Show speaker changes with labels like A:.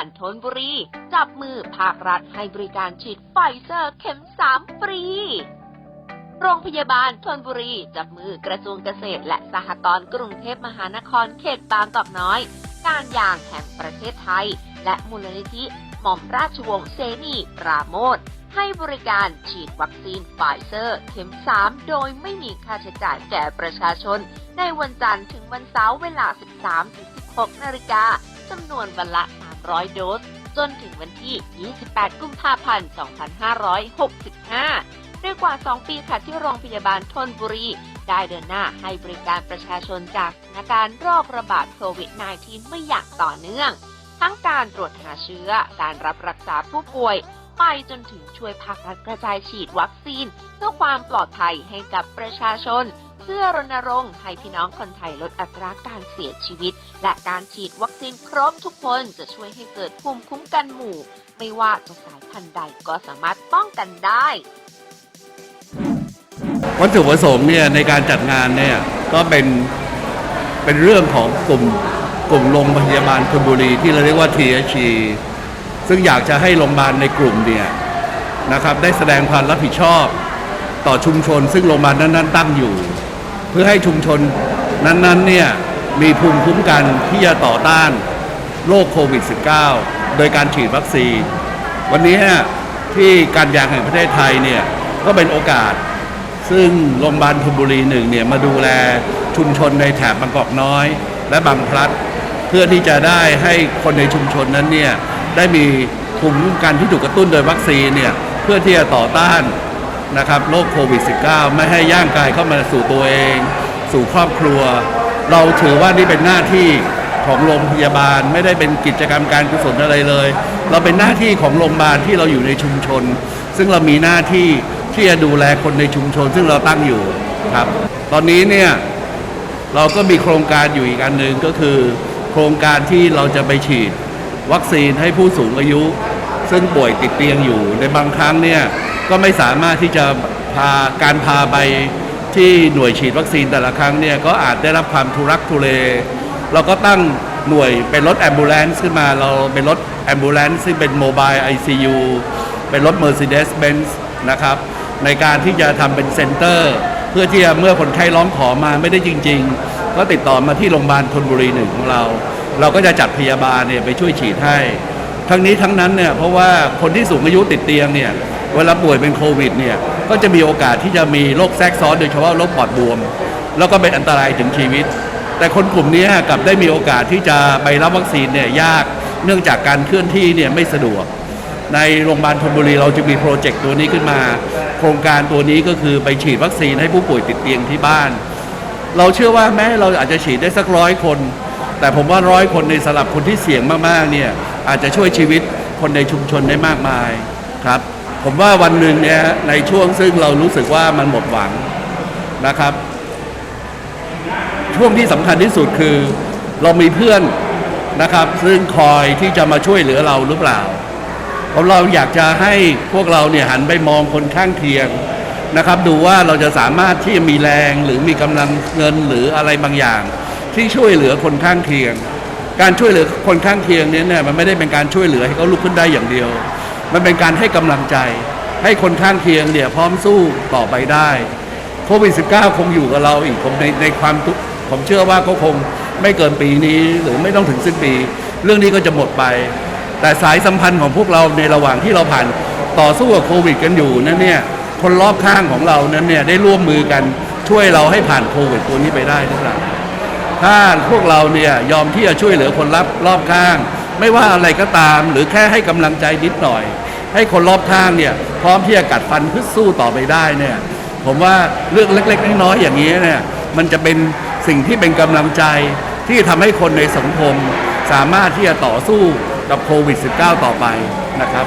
A: าบาลทนบุรี จับมือภาครัฐให้บริการฉีดไฟเซอร์เข็ม3ฟรี โรงพยาบาลทนบุรี จับมือกระทรวงเกษตร และสหกรณ์กรุงเทพมหานครเขตบางกอกน้อย การยางแห่งประเทศไทย และมูลนิธิหม่อมราชวงศ์เสนีปราโมทให้บริการฉีดวัคซีนไฟเซอร์ เข็ม 3 โดยไม่มีค่าใช้จ่ายแก่ประชาชน ในวันจันทร์ถึงวันเสาร์เวลา 13-16 นาฬิกาจำนวนวันละ 300 โดส จนถึงวันที่ 28 กุมภาพันธ์ 2565 ด้วยกว่า 2 ปีค่ะที่โรงพยาบาลทนบุรี ได้เดินหน้าให้บริการประชาชนจากสถานการณ์โรคระบาดโควิด -19 ไม่อย่างต่อเนื่อง ทั้งการตรวจหาเชื้อ การรับรักษาผู้ป่วยไปจนถึงช่วยภาครัฐกระจายฉีดวัคซีน เพื่อความปลอดภัยให้กับประชาชน เพื่อรณรงค์ให้พี่น้องคนไทยลดอัตราการเสียชีวิต และการฉีดวัคซีนครบทุกคนจะช่วยให้เกิดภูมิคุ้มกันหมู่ ไม่ว่าจะสายพันธุ์ใดก็สามารถป้องกันได้
B: วัตถุประสงค์เนี่ยในการจัดงานเนี่ยก็เป็นเป็นเรื่องของกลุ่มกลุ่มโรงพยาบาลธนบุรีที่เราเรียกว่า THC ซึ่งอยากจะให้โรงพยาบาลในกลุ่มเนี่ยนะครับได้แสดงความรับผิดชอบต่อชุมชนซึ่งโรงพยาบาลนั้น ๆ ตั้งอยู่ เพื่อให้ชุมชนนั้นๆเนี่ยมีภูมิคุ้มกันที่จะต่อต้านโรคโควิด -19 โดยการฉีดวัคซีน วันนี้ที่การยางแห่งประเทศไทยเนี่ยก็เป็นโอกาส ซึ่งโรงพยาบาลธนบุรีหนึ่งเนี่ยมาดูแลชุมชนในแถบบางกอกน้อย และบางพลัด เพื่อที่จะได้ให้คนในชุมชนนั้นเนี่ยได้มีภูมิคุ้มกันที่ถูกกระตุ้นโดยวัคซีนเนี่ยเพื่อที่จะต่อต้าน นะครับโรคโควิด -19 ไม่ให้ย่างกายเข้ามาสู่ตัวเอง สู่ครอบครัว เราถือว่านี่เป็นหน้าที่ของโรงพยาบาลไม่ได้เป็นกิจกรรมการกุศลอะไรเลย เราเป็นหน้าที่ของโรงพยาบาลที่เราอยู่ในชุมชน ซึ่งเรามีหน้าที่ที่จะดูแลคนในชุมชน ซึ่งเราตั้งอยู่ครับ ตอนนี้เนี่ยเราก็มีโครงการอยู่อีกอันหนึ่งก็คือ โครงการที่เราจะไปฉีดวัคซีนให้ผู้สูงอายุ ซึ่งป่วยติดเตียงอยู่ในบางครั้งเนี่ย ก็ไม่สามารถที่จะพาการพาไปที่หน่วยฉีดวัคซีนแต่ละครั้งเนี่ยก็อาจได้รับความทุรักทุเล เราก็ตั้งหน่วยเป็นรถแอมบูเลนซ์ขึ้นมาเราเป็นรถแอมบูเลนซ์ซึ่งเป็นโมบาย ICU เป็นรถ Mercedes-Benz นะครับ ในการที่จะทำเป็นเซ็นเตอร์ เพื่อที่จะเมื่อคนไข้ร้องขอมาไม่ได้จริง ๆ ก็ติดต่อมาที่โรงพยาบาลธนบุรีหนึ่งของเรา เราก็จะจัดพยาบาลเนี่ยไปช่วยฉีดให้ ทั้งนี้ทั้งนั้นเนี่ยเพราะว่าคนที่สูงอายุติดเตียงเนี่ย เวลาป่วยเป็นโควิดเนี่ยก็จะมีโอกาสที่จะมีโรคแทรกซ้อนโดยเฉพาะโรคปอดบวม แล้วก็เป็นอันตรายถึงชีวิต แต่คนกลุ่มนี้กลับได้มีโอกาสที่จะไปรับวัคซีนเนี่ยยากเนื่องจากการเคลื่อนที่เนี่ยไม่สะดวก ในโรงพยาบาลธนบุรีเราจะมีโปรเจกต์ตัวนี้ขึ้นมา โครงการตัวนี้ก็คือไปฉีดวัคซีนให้ผู้ป่วยติดเตียงที่บ้าน เราเชื่อว่าแม้เราอาจจะฉีดได้สักร้อยคน แต่ผมว่าร้อยคนในสำหรับคนที่เสี่ยงมากๆเนี่ยอาจจะช่วยชีวิตคนในชุมชนได้มากมายครับ ผมว่าวันหนึ่งเนี่ยในช่วงซึ่งเรารู้สึกว่ามันหมดหวังนะครับ ช่วงที่สำคัญที่สุดคือ เรามีเพื่อนนะครับ ซึ่งคอยที่จะมาช่วยเหลือเราหรือเปล่าเพราะเราอยากจะให้พวกเราเนี่ยหันไปมองคนข้างเคียงนะครับ ดูว่าเราจะสามารถที่จะมีแรงหรือมีกำลังเงินหรืออะไรบางอย่าง ที่ช่วยเหลือคนข้างเคียง การช่วยเหลือคนข้างเคียงนี้เนี่ยมันไม่ได้เป็นการช่วยเหลือให้เขาลุกขึ้นได้อย่างเดียว มันเป็นการให้กำลังใจ ให้คนข้างเคียงเนี่ยพร้อมสู้ต่อไปได้โควิด -19 คงอยู่กับเราอีกผมในในความผมเชื่อว่าก็คงไม่เกินปีนี้หรือไม่ต้องถึงสิ้นปี เรื่องนี้ก็จะหมดไป แต่สายสัมพันธ์ของพวกเราในระหว่างที่เราผ่านต่อสู้กับโควิด กันอยู่นั้นเนี่ยคนรอบข้างของเรานั้นเนี่ยได้ร่วมมือกันช่วยเราให้ผ่านโควิดตัวนี้ไปได้หรือเปล่าถ้าพวกเราเนี่ยยอมที่จะช่วยเหลือคนรับรอบข้าง ไม่ว่าอะไรก็ตาม หรือแค่ให้กำลังใจนิดหน่อย ให้คนรอบข้างเนี่ยพร้อมที่จะกัดฟันเพื่อสู้ต่อไปได้เนี่ยผมว่าเรื่องเล็กๆน้อยๆอย่างนี้เนี่ยมันจะเป็นสิ่งที่เป็นกำลังใจที่ทำให้คนในสังคม สามารถที่จะต่อสู้กับโควิด -19 ต่อไปนะครับ